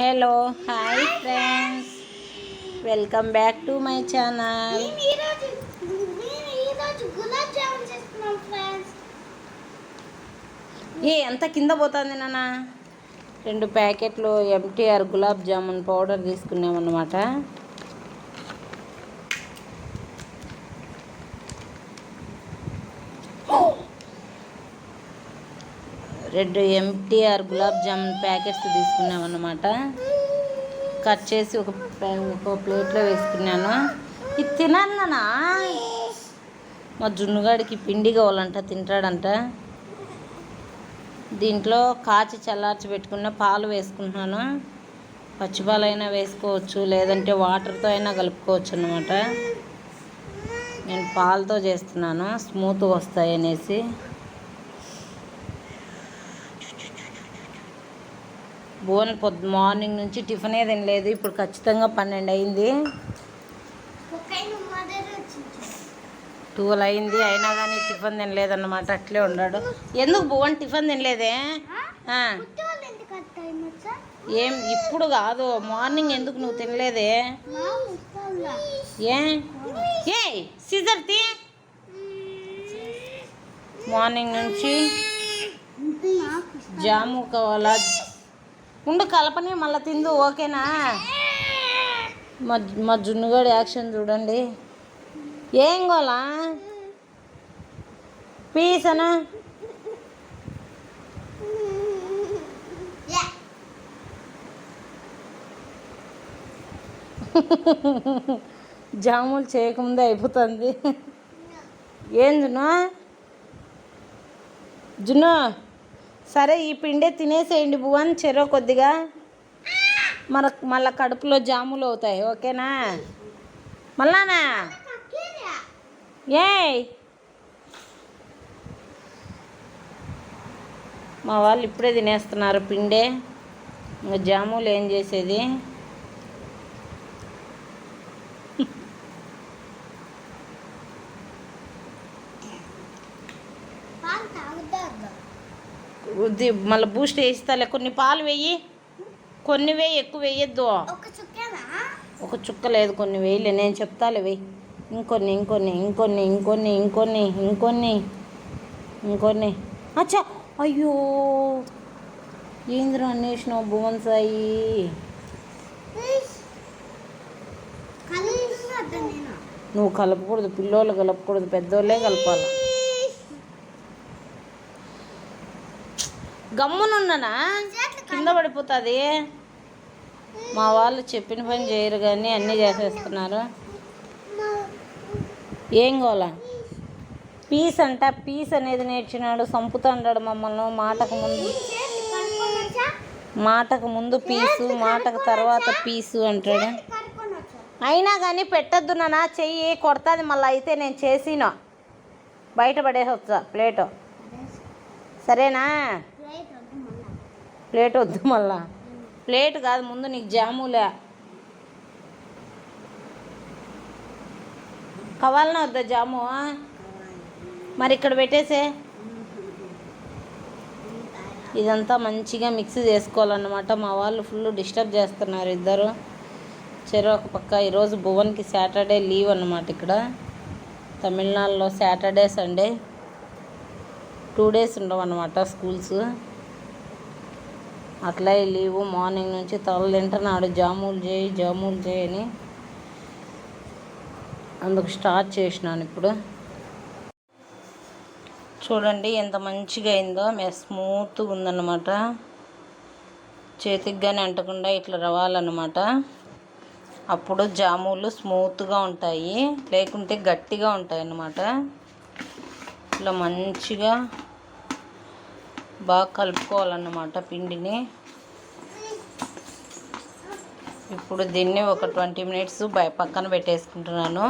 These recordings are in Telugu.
Hello hi friends welcome back to my channel ఏ ఎంత కింద పోతుంది నాన్న? రెండు ప్యాకెట్లు ఎంటీఆర్ గులాబ్ జామున్ పౌడర్ తీసుకున్నామన్నమాట. రెండు ఎంటీఆర్ గులాబ్ జామున్ ప్యాకెట్స్ తీసుకున్నామన్నమాట. కట్ చేసి ఒక ప్యా- ఒక ప్లేట్లో వేసుకున్నాను. ఇది తినాలన్నా మా జున్నుగాడికి పిండి కావాలంట తింటాడంట. దీంట్లో కాచి చల్లార్చి పెట్టుకున్న పాలు వేసుకుంటున్నాను. పచ్చిపాలైనా వేసుకోవచ్చు లేదంటే వాటర్తో అయినా కలుపుకోవచ్చు అనమాట నేను పాలతో చేస్తున్నాను స్మూత్ వస్తాయి అనేసి. బోన్ పొద్దు మార్నింగ్ నుంచి టిఫినే తినలేదు. ఇప్పుడు ఖచ్చితంగా పన్నెండు అయింది. టూల్ అయింది. అయినా కానీ టిఫిన్ తినలేదన్నమాట. అట్లే ఉన్నాడు. ఎందుకు భువన్ టిఫిన్ తినలేదే? ఏం ఇప్పుడు కాదు. మార్నింగ్ ఎందుకు నువ్వు తినలేదే? ఏ? ఏ సిజర్ తీ. మార్నింగ్ నుంచి జాము కావాలా? ఉండు కలపని మళ్ళీ తిందు ఓకేనా? మా మా జున్నుగాడి యాక్షన్ చూడండి. ఏం గోలా? పీసనా? జాములు చేయకముందే అయిపోతుంది. ఏం జున్నా? జున్ను? సరే ఈ పిండే తినేసేయండి భువన్ చెరో కొద్దిగా. మన మళ్ళీ కడుపులో జాములు అవుతాయి ఓకేనా? మళ్ళానా ఏయ్! మా వాళ్ళు ఇప్పుడే తినేస్తున్నారు పిండే. ఇంకా జాములు ఏం చేసేది? మళ్ళీ బూస్ట్ వేస్తాలే కొన్ని పాలు వెయ్యి కొన్ని వేయి ఎక్కువ వేయద్దు. ఒక చుక్క లేదు కొన్ని వేయలే. నేను చెప్తాలే వెయ్యి ఇంకొన్ని ఇంకొన్ని ఇంకొన్ని ఇంకొన్ని ఇంకొన్ని ఇంకొన్ని ఇంకొన్ని. అచ్చా! అయ్యో! ఏంద్రా అన్వేషణ భువన్ సాయి? నువ్వు కలపకూడదు పిల్లోళ్ళు కలపకూడదు పెద్దోళ్ళే కలపాలి. గమ్మునున్నానా? కింద పడిపోతుంది. మా వాళ్ళు చెప్పిన పని చేయరు కానీ అన్నీ చేసేస్తున్నారు. ఏం కావాల పీస్ అంట పీస్ అనేది నేర్చినాడు సంపుతాడు మమ్మల్ని మాటకు ముందు. మాటకు ముందు పీసు మాటకు తర్వాత పీసు అంటాడు. అయినా కానీ పెట్టద్దు నానా చెయ్యి కొడతాది మళ్ళీ అయితే నేను చేసిన. బయట పడేసి వచ్చా ప్లేటు. సరేనా? ప్లేట్ వద్దు మళ్ళా. ప్లేట్ కాదు ముందు నీకు జాములే. కావాలనా వద్దా జాము? మరి ఇక్కడ పెట్టేసే. ఇదంతా మంచిగా మిక్స్ చేసుకోవాలన్నమాట. మా వాళ్ళు ఫుల్ డిస్టర్బ్ చేస్తున్నారు ఇద్దరు. చెరో ఒక పక్క ఈరోజు భువన్కి సాటర్డే లీవ్ అన్నమాట ఇక్కడ. తమిళనాడులో సాటర్డే సండే టూ డేస్ ఉండవు అన్నమాట స్కూల్స్ అట్లా లీవు మార్నింగ్ నుంచి తల తింటున్నాడు జాములు చేయి జాములు చేయని అని అందుకు స్టార్ట్ చేసినాను ఇప్పుడు. చూడండి ఎంత మంచిగా అయిందో. మే స్మూత్గా ఉందన్నమాట. చేతికి కానీ అంటకుండా ఇట్లా రవ్వాలన్నమాట అప్పుడు జాములు స్మూత్గా ఉంటాయి. లేకుంటే గట్టిగా ఉంటాయి అన్నమాట ఇట్లా మంచిగా బాగా కలుపుకోవాలన్నమాట పిండిని. ఇప్పుడు దీన్ని ఒక ట్వంటీ మినిట్స్ బయ పక్కన పెట్టేసుకుంటున్నాను.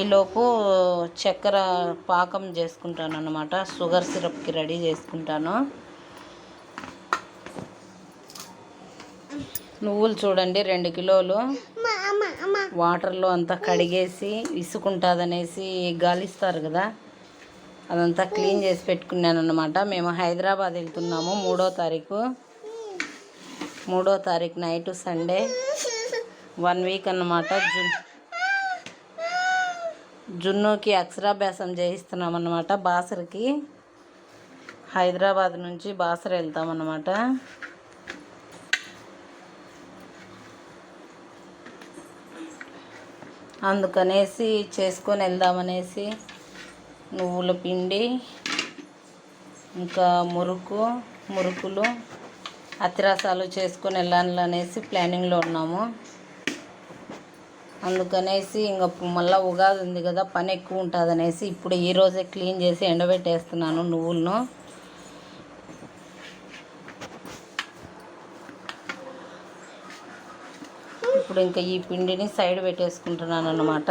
ఈలోపు చక్కెర పాకం చేసుకుంటాను అనమాట షుగర్ సిరప్కి రెడీ చేసుకుంటాను. నువ్వులు చూడండి రెండు కిలోలు. వాటర్లో అంతా కడిగేసి ఇసుకుంటుందనేసి గాలిస్తారు కదా. అదంతా క్లీన్ చేసి పెట్టుకున్నాను అనమాట మేము హైదరాబాద్ వెళ్తున్నాము మూడో తారీఖు. మూడో తారీఖు నైట్ సండే. వన్ వీక్ అన్నమాట. జున్ జున్నుకి అక్షరాభ్యాసం చేయిస్తున్నాం అన్నమాట బాసరికి. హైదరాబాద్ నుంచి బాసర్ వెళ్తామన్నమాట. అందుకనేసి చేసుకొని వెళ్దామనేసి నువ్వుల పిండి ఇంకా మురుకు మురుకులు అతిరసాలు చేసుకొని వెళ్ళాలి అనేసి ప్లానింగ్లో ఉన్నాము. అందుకనేసి ఇంకా మళ్ళీ ఉగాది ఉంది కదా పని ఎక్కువ ఉంటుంది అనేసి ఇప్పుడు ఈరోజే క్లీన్ చేసి ఎండబెట్టేస్తున్నాను నువ్వులను. ఇప్పుడు ఇంకా ఈ పిండిని సైడ్ పెట్టేసుకుంటున్నాను అన్నమాట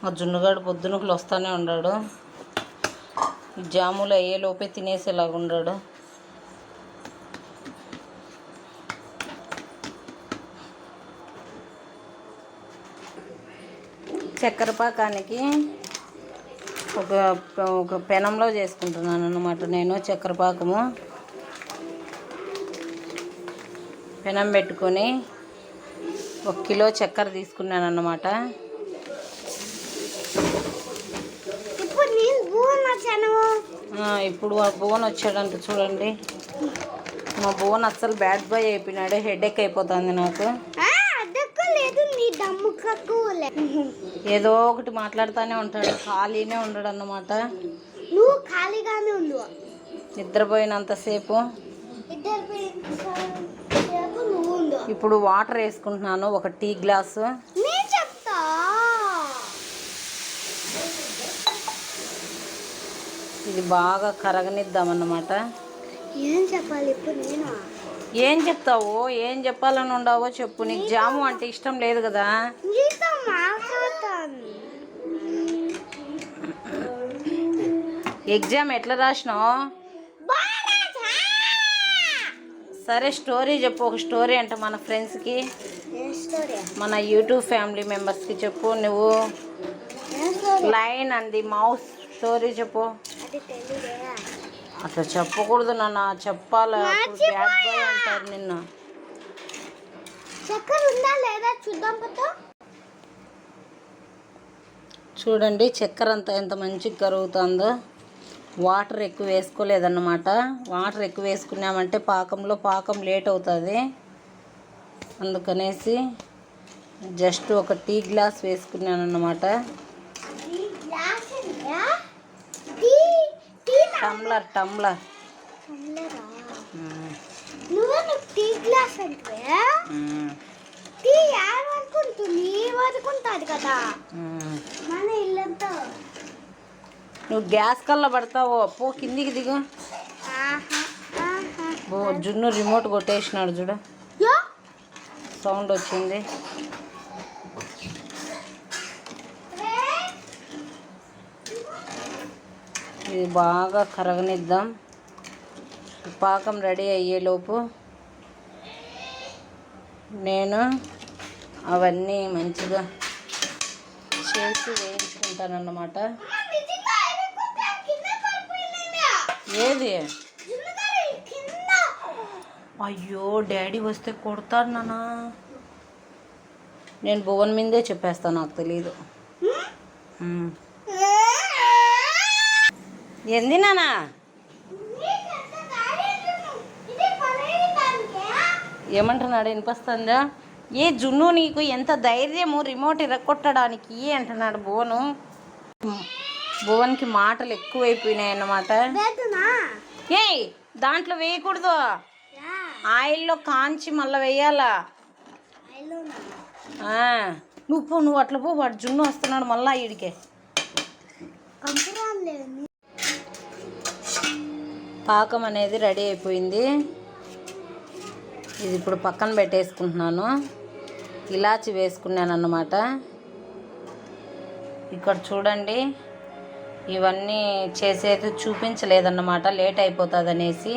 మా జున్నుగాడు పొద్దునకులు వస్తూనే ఉన్నాడు జాములు అయ్యేలోపే తినేసేలాగా ఉన్నాడు చక్కెర పాకానికి ఒక ఒక పెనంలో చేసుకుంటున్నాను అనమాట నేను చక్కెర పాకము. పెనం పెట్టుకొని ఒక కిలో చక్కెర తీసుకున్నాను అన్నమాట ఇప్పుడు నేను భూమి వచ్చాను ఆ, ఇప్పుడు మా భువన్ వచ్చాడంట చూడండి. మా భువన్ అస్సలు బ్యాడ్ బాయ్ అయిపోయినాడు హెడేక్ అయిపోతుంది నాకు. ఏదో ఒకటి మాట్లాడుతూనే ఉంటాడు ఖాళీనే ఉండడు అన్నమాట నువ్వు ఖాళీగానే ఉండు నిద్రపోయినంతసేపు. ఇప్పుడు వాటర్ వేసుకుంటున్నాను ఒక టీ గ్లాసు నేను చెప్తా ఇది బాగా కరగనిద్దామన్నమాట. ఏం చెప్పాలి ఇప్పుడు నేను? ఏం చెప్తావో? ఏం చెప్పాలని ఉండవో చెప్పు. నీకు జాము అంటే ఇష్టం లేదు కదా. ఎగ్జామ్ ఎట్లా రాసినావు? సరే స్టోరీ చెప్పు. ఒక స్టోరీ అంట మన ఫ్రెండ్స్కి మన యూట్యూబ్ ఫ్యామిలీ మెంబర్స్కి చెప్పు నువ్వు. లైన్ అంది మౌస్. స్టోరీ చెప్పు. అట్లా చెప్పకూడదు నాన్న చెప్పాలి? అప్పుడు బ్యాడ్ బాయ్ అంటారు నిన్ను. చక్కెర ఉందా లేదా చూద్దాం చూడండి చక్కెర అంతా ఎంత మంచిగా కరుగుతుందో. వాటర్ ఎక్కువ వేసుకోలేదన్నమాట. వాటర్ ఎక్కువ వేసుకున్నామంటే పాకంలో పాకం లేట్ అవుతుంది. అందుకనేసి జస్ట్ ఒక టీ గ్లాస్ వేసుకున్నాను అన్నమాట ఈ గ్లాస్ ఉందా? Tea tea tumbler tumbler. నువ్వు టీ గ్లాస్ అంటే. టీ ఉంటుంది కదా. మన ఇల్లంతా. నువ్వు గ్యాస్ కల్లా పడతావో? పో కిందికి దిగు. జున్ను రిమోట్ కొట్టేసినాడు చూడు. సౌండ్ వచ్చింది. ఇది బాగా కరగనిద్దాం. పాకం రెడీ అయ్యేలోపు నేను అవన్నీ మంచిగా చేసి వేయించుకుంటానన్నమాట. ఏది? అయ్యో డాడీ వస్తే కొడతాడు నాన్న. నేను భువన్ మీదే చెప్పేస్తాను నాకు తెలియదు మ్మ్. ఏంది పడేయడానికే ఏమంటున్నాడు? వినిపిస్తుందా? ఏ జున్ను నీకు ఎంత ధైర్యము రిమోట్ ఇరక్కొట్టడానికి అంటున్నాడు భువను భువన్కి మాటలు ఎక్కువైపోయినాయి అన్నమాట. ఏయ్ దాంట్లో వేయకూడదు. ఆయిల్లో కాంచి మళ్ళీ వేయాలా? నువ్వు పో నువ్వు అట్లా పో వాడు జున్ను వస్తున్నాడు మళ్ళా ఈడికే. పాకం అనేది రెడీ అయిపోయింది. ఇది ఇప్పుడు పక్కన పెట్టేసుకుంటున్నాను. ఇలాచి వేసుకున్నాను అన్నమాట ఇక్కడ చూడండి ఇవన్నీ చేసేది చూపించలేదన్నమాట. లేట్ అయిపోతుంది అనేసి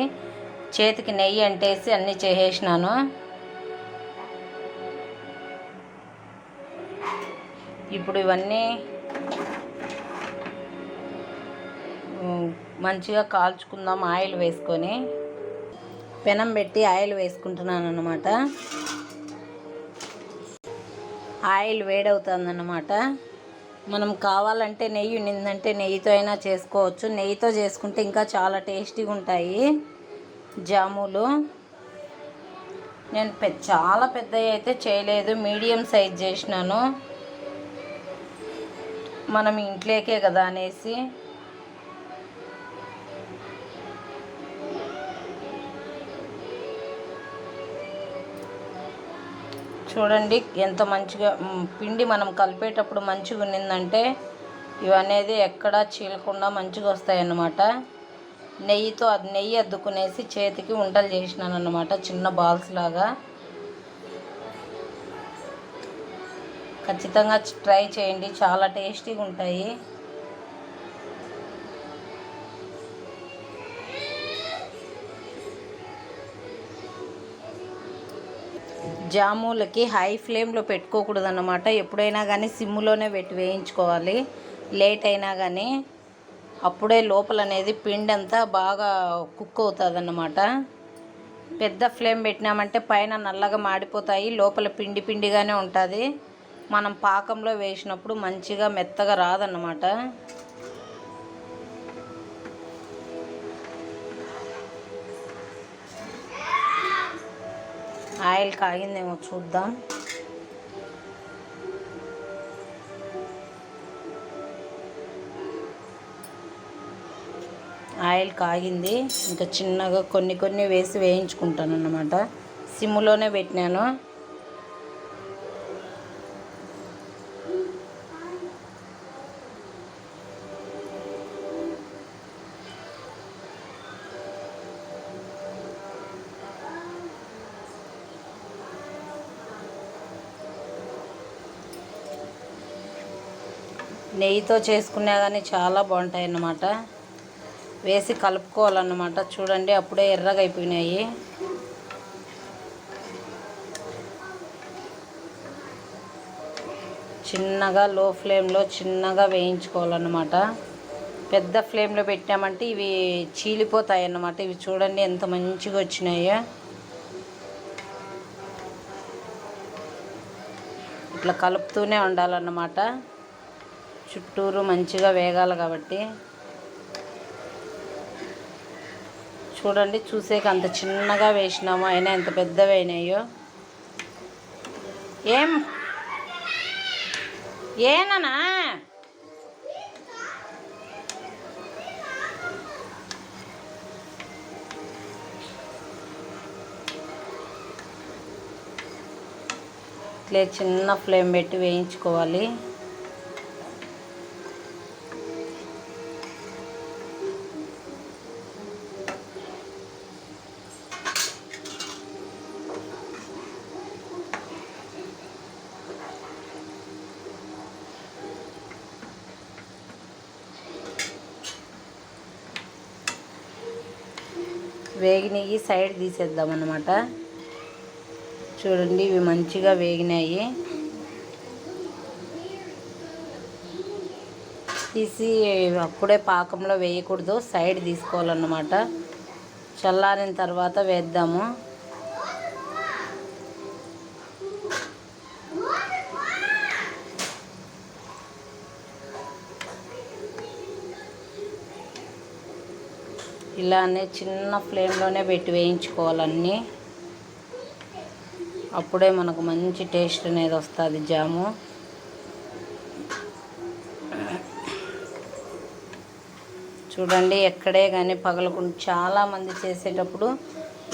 చేతికి నెయ్యి అంటేసి అన్నీ చేసేసినాను. ఇప్పుడు ఇవన్నీ మంచిగా కాల్చుకుందాం ఆయిల్ వేసుకొని. పెనం పెట్టి ఆయిల్ వేసుకుంటున్నాను అనమాట ఆయిల్ వేడవుతుందన్నమాట. మనం కావాలంటే నెయ్యి నిందంటే నెయ్యితో అయినా చేసుకోవచ్చు. నెయ్యితో చేసుకుంటే ఇంకా చాలా టేస్టీగా ఉంటాయి జాములు. నేను పె చాలా పెద్దవి అయితే చేయలేదు. మీడియం సైజ్ చేసినాను. మనం ఇంట్లోకే కదా అనేసి. చూడండి ఎంత మంచిగా పిండి మనం కలిపేటప్పుడు మంచిగా ఉన్నిందంటే ఇవనేది ఎక్కడా చీలకుండా మంచిగా వస్తాయి అన్నమాట నెయ్యితో అది నెయ్యి అద్దుకునేసి చేతికి వంటలు చేసినాను అన్నమాట చిన్న బాల్స్ లాగా. ఖచ్చితంగా ట్రై చేయండి చాలా టేస్టీగా ఉంటాయి జాములకి హై ఫ్లేమ్లో పెట్టుకోకూడదు అన్నమాట ఎప్పుడైనా కానీ సిమ్లోనే పెట్టి వేయించుకోవాలి. లేట్ అయినా కానీ అప్పుడే లోపల అనేది పిండి అంతా బాగా కుక్ అవుతుంది అన్నమాట పెద్ద ఫ్లేమ్ పెట్టినామంటే పైన నల్లగా మాడిపోతాయి. లోపల పిండి పిండిగానే ఉంటుంది. మనం పాకంలో వేసినప్పుడు మంచిగా మెత్తగా రాదన్నమాట. ఆయిల్ కాగిందేమో చూద్దాం. ఆయిల్ కాగింది. ఇంకా చిన్నగా కొన్ని కొన్ని వేసి వేయించుకుంటాను అన్నమాట సిమ్లోనే పెట్టినాను. నెయ్యితో చేసుకున్నా కానీ చాలా బాగుంటాయి అన్నమాట వేసి కలుపుకోవాలన్నమాట. చూడండి అప్పుడే ఎర్రగా అయిపోయినాయి చిన్నగా లో ఫ్లేమ్లో చిన్నగా వేయించుకోవాలన్నమాట. పెద్ద ఫ్లేమ్లో పెట్టామంటే ఇవి చీలిపోతాయి అన్నమాట ఇవి చూడండి ఎంత మంచిగా వచ్చినాయో. ఇట్లా కలుపుతూనే ఉండాలన్నమాట. చుట్టూరు మంచిగా వేగాలి కాబట్టి. చూడండి చూసేకి అంత చిన్నగా వేసినాము అయినా ఎంత పెద్దవి అయినాయో. ఏం? ఏనన్నా ఇట్లే చిన్న ఫ్లేమ్ పెట్టి వేయించుకోవాలి. వేగినవి సైడ్ తీసేద్దాం అన్నమాట చూడండి ఇవి మంచిగా వేగినాయి. తీసి అప్పుడే పాకంలో వేయకూడదు సైడ్ తీసుకోవాలన్నమాట. చల్లారిన తర్వాత వేద్దాము. ఇలానే చిన్న ఫ్లేమ్లోనే పెట్టి వేయించుకోవాలన్నీ. అప్పుడే మనకు మంచి టేస్ట్ అనేది వస్తుంది జాము. చూడండి ఎక్కడే కానీ పగలకుండా చాలామంది చేసేటప్పుడు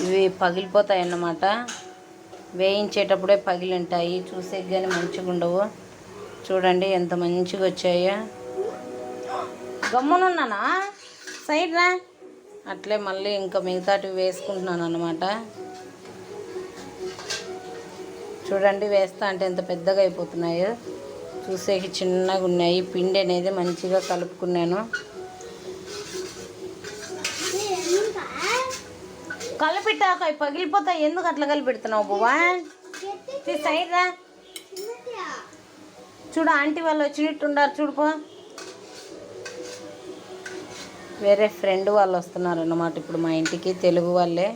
ఇవి పగిలిపోతాయి అన్నమాట వేయించేటప్పుడే పగిలి ఉంటాయి చూసేకి కానీ మంచిగా ఉండవు చూడండి ఎంత మంచిగా వచ్చాయో గమ్మునున్నానా? సైడ్ రా అట్లే మళ్ళీ ఇంకా మిగతాటివి వేసుకుంటున్నాను అనమాట చూడండి వేస్తా అంటే ఎంత పెద్దగా అయిపోతున్నాయో. చూసేకి చిన్నగా ఉన్నాయి. పిండి అనేది మంచిగా కలుపుకున్నాను. కలిపిట్టాక అవి పగిలిపోతాయి. ఎందుకు అట్లా కలిపెడుతున్నావు బువ్వా? సైడ్ రా చూడు ఆంటీ వాళ్ళు వచ్చినట్టున్నారు చూడుపో వేరే ఫ్రెండ్ వాళ్ళు వస్తున్నారు అన్నమాట. ఇప్పుడు మా ఇంటికి తెలుగు వాళ్ళే.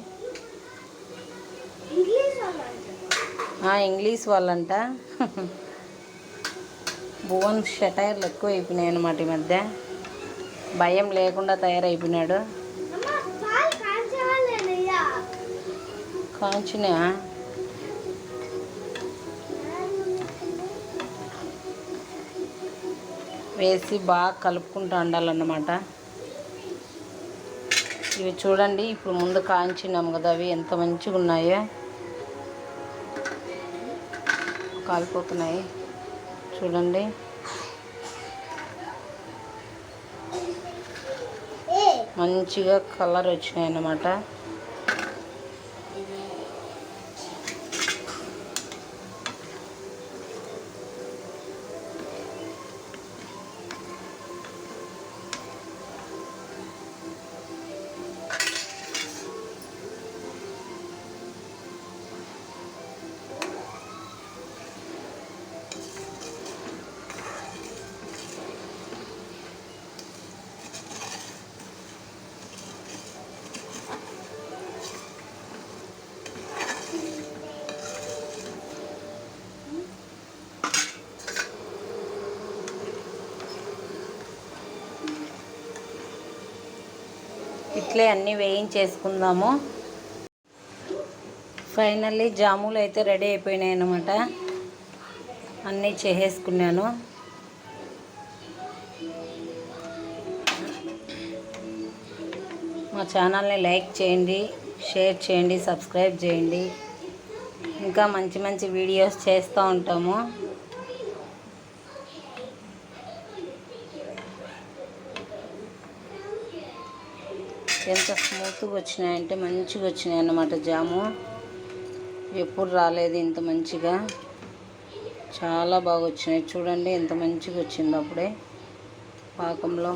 ఇంగ్లీష్ వాళ్ళంట. భువన్ షటైర్లు ఎక్కువ అయిపోయినాయి అన్నమాట ఈ మధ్య. భయం లేకుండా తయారైపోయినాడు. కాంచిన వేసి బాగా కలుపుకుంటూ ఉండాలన్నమాట. ఇవి చూడండి ఇప్పుడు ముందు కాంచినాం కదా అవి ఎంత మంచిగా ఉన్నాయో. కాలిపోతున్నాయి. చూడండి. మంచిగా కలర్ వచ్చినాయి అన్నమాట ఇట్లే అన్నీ వేయించేసుకుందాము. ఫైనల్లీ జాములు అయితే రెడీ అయిపోయినాయి అన్నమాట. అన్నీ చేసేసుకున్నాను. మా ఛానల్ని లైక్ చేయండి షేర్ చేయండి సబ్స్క్రైబ్ చేయండి. ఇంకా మంచి మంచి వీడియోస్ చేస్తూ ఉంటాము. ఎంత స్మూత్గా వచ్చినాయంటే మంచిగా వచ్చినాయి అన్నమాట జాము. ఎప్పుడు రాలేదు ఇంత మంచిగా. చాలా బాగా వచ్చినాయి. చూడండి ఎంత మంచిగా వచ్చింది అప్పుడే పాకంలో.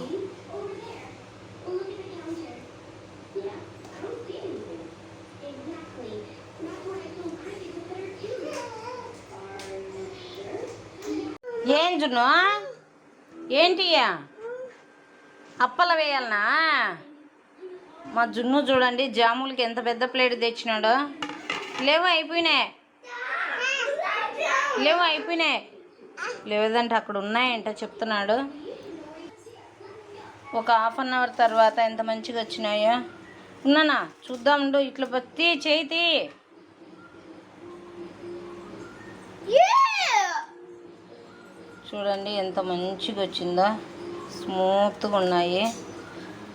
ఏం జున్ను ఏంటియా అప్పల వేయాలనా? మా జున్ను చూడండి జాములకి ఎంత పెద్ద ప్లేట్ తెచ్చినాడో. లేవు అయిపోయినాయి. లేవు అయిపోయినాయి. లేదంటే అక్కడ ఉన్నాయంట చెప్తున్నాడు. ఒక హాఫ్ అన్ అవర్ తర్వాత ఎంత మంచిగా వచ్చినాయో. ఉన్నానా? చూద్దాం ఇట్లా బత్తి చేతి చూడండి ఎంత మంచిగా వచ్చిందో. స్మూత్గా ఉన్నాయి.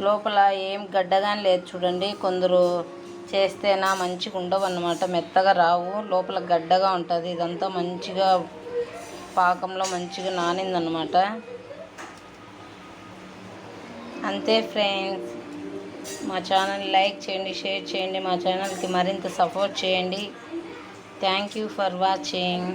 లోపల ఏం గడ్డగాని లేదు చూడండి. కొందరు చేస్తేనా మంచిగా ఉండవు అన్నమాట మెత్తగా రావు. లోపల గడ్డగా ఉంటుంది. ఇదంతా మంచిగా పాకంలో మంచిగా నానిందనమాట అంతే ఫ్రెండ్స్. మా ఛానల్ లైక్ చేయండి షేర్ చేయండి మా ఛానల్కి మరింత సపోర్ట్ చేయండి. Thank you for watching.